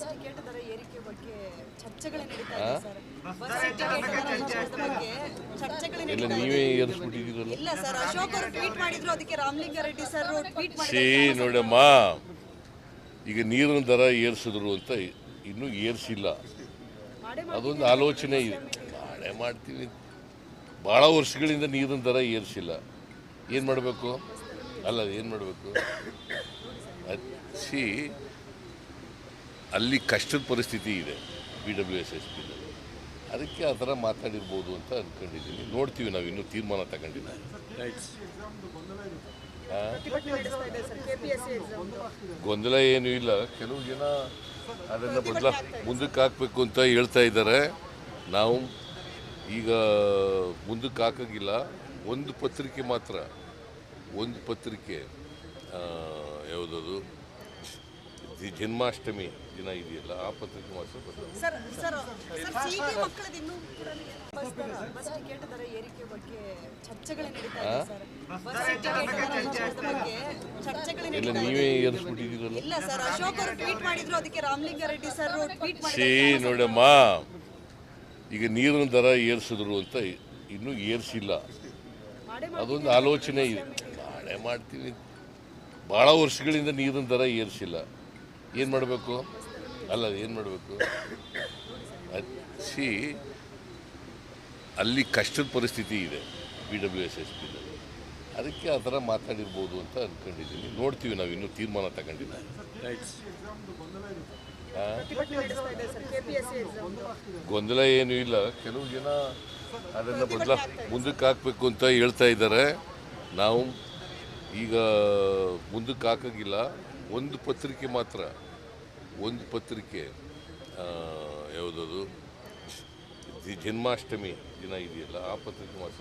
Bus ticket ದರ ಏರಿಕೆ ಬಗ್ಗೆ ಚರ್ಚೆಗಳು ನಡೀತಾ ಇದೆ ಸರ್. ಬಸ್ ಟಿಕೆಟ್ ದರ ಬಗ್ಗೆ ಚರ್ಚೆಗಳು ಎಲ್ಲ ನಡೀತಾ ಇದೆ. ನೀವೇ ಏರಿಸ್ಬಿಟ್ಟಿದ್ದೀರಲ್ಲ ಇಲ್ಲ ಸರ್ ಅಶೋಕ್ ಅವರು ಟ್ವೀಟ್ ಮಾಡಿದ್ರು ಅದಕ್ಕೆ ರಾಮಲಿಂಗಾರೆಡ್ಡಿ ಸರ್ ಟ್ವೀಟ್ ಸಿ ಮಾಡಿದ್ರು ನೋಡಮ್ಮ ಈಗ ನೀರಿನ ದರ ಏರ್ಸಿದ್ರು ಅಂತ ಇನ್ನೂ ಏರ್ಸಿಲ್ಲ. ಅದೊಂದು ಆಲೋಚನೆ ಇದೆ. ನಾಳೆ ಮಾಡ್ತೀವಿ ಭಾಳ ವರ್ಷಗಳಿಂದ ನೀರಿನ ದರ ಏರ್ಸಿಲ್ಲ. ಏನು ಮಾಡಬೇಕು? ಅಲ್ಲ ಏನು ಮಾಡಬೇಕು? ಸಿ ಅಲ್ಲಿ ಕಷ್ಟದ ಪರಿಸ್ಥಿತಿ ಇದೆ ಬಿ ಡಬ್ಲ್ಯೂ ಎಸ್ ಎಸ್ ಪಿನಲ್ಲಿ ಅದಕ್ಕೆ ಆ ಥರ ಮಾತಾಡಿರ್ಬೋದು ಅಂತ ಅಂದ್ಕೊಂಡಿದ್ದೀನಿ ನೋಡ್ತೀವಿ ನಾವು ಇನ್ನೂ ತೀರ್ಮಾನ ತಗೊಂಡಿಲ್ಲ. ಗೊಂದಲ ಏನೂ ಇಲ್ಲ. ಕೆಲವು ಜನ ಅದನ್ನು ಬದಲ ಮುಂದಕ್ಕೆ ಹಾಕಬೇಕು ಅಂತ ಹೇಳ್ತಾ ಇದ್ದಾರೆ. ನಾವು ಈಗ ಮುಂದಕ್ಕೆ ಹಾಕೋಂಗಿಲ್ಲ. ಒಂದು ಪತ್ರಿಕೆ ಮಾತ್ರ. ಒಂದು ಪತ್ರಿಕೆ ಯಾವುದದು? ಜನ್ಮಾಷ್ಟಮಿ ದಿನ ಇದೆಯಲ್ಲ ಆ ಪತ್ರಿಕೆ ಮಾತ್ರ ಬರ್ತದೆ ಇದೆ ನೀವೇ ಏರಿಸ್ಬಿಟ್ಟಿದ್ದೀರಲ್ಲ? ಇಲ್ಲ ಸಿ ನೋಡಮ್ಮ. ಈಗ ನೀರಿನ ದರ ಏರಿಸಿದ್ರು ಅಂತ ಇನ್ನೂ ಏರಿಸಿಲ್ಲ. ಅದೊಂದು ಆಲೋಚನೆ ಇದೆ. ನಾಳೆ ಮಾಡ್ತೀವಿ ಭಾಳ ವರ್ಷಗಳಿಂದ ನೀರಿನ ದರ ಏರಿಸಿಲ್ಲ. ಏನು ಮಾಡಬೇಕು? ಅಲ್ಲ ಏನು ಮಾಡಬೇಕು? ಸಿ ಅಲ್ಲಿ ಕಷ್ಟದ ಪರಿಸ್ಥಿತಿ ಇದೆ ಬಿ ಡಬ್ಲ್ಯೂ ಎಸ್ ಎಸ್ ಪಿನಲ್ಲಿ ಅದಕ್ಕೆ ಆ ಥರ ಮಾತಾಡಿರ್ಬೋದು ಅಂತ ಅಂದ್ಕೊಂಡಿದ್ದೀನಿ ನೋಡ್ತೀವಿ ನಾವು ಇನ್ನೂ ತೀರ್ಮಾನ ತಗೊಂಡಿಲ್ಲ. ಗೊಂದಲ ಏನೂ ಇಲ್ಲ. ಕೆಲವು ಜನ ಅದನ್ನು ಬದಲ ಮುಂದಕ್ಕೆ ಹಾಕಬೇಕು ಅಂತ ಹೇಳ್ತಾ ಇದ್ದಾರೆ. ನಾವು ಈಗ ಮುಂದಕ್ಕೆ ಹಾಕೋಂಗಿಲ್ಲ. ಒಂದು ಪತ್ರಿಕೆ ಮಾತ್ರ. ಒಂದು ಪತ್ರಿಕೆ ಯಾವುದದು? ಜನ್ಮಾಷ್ಟಮಿ ದಿನ ಇದೆಯಲ್ಲ, ಆ ಪತ್ರಿಕೆ ಮಾತ್ರ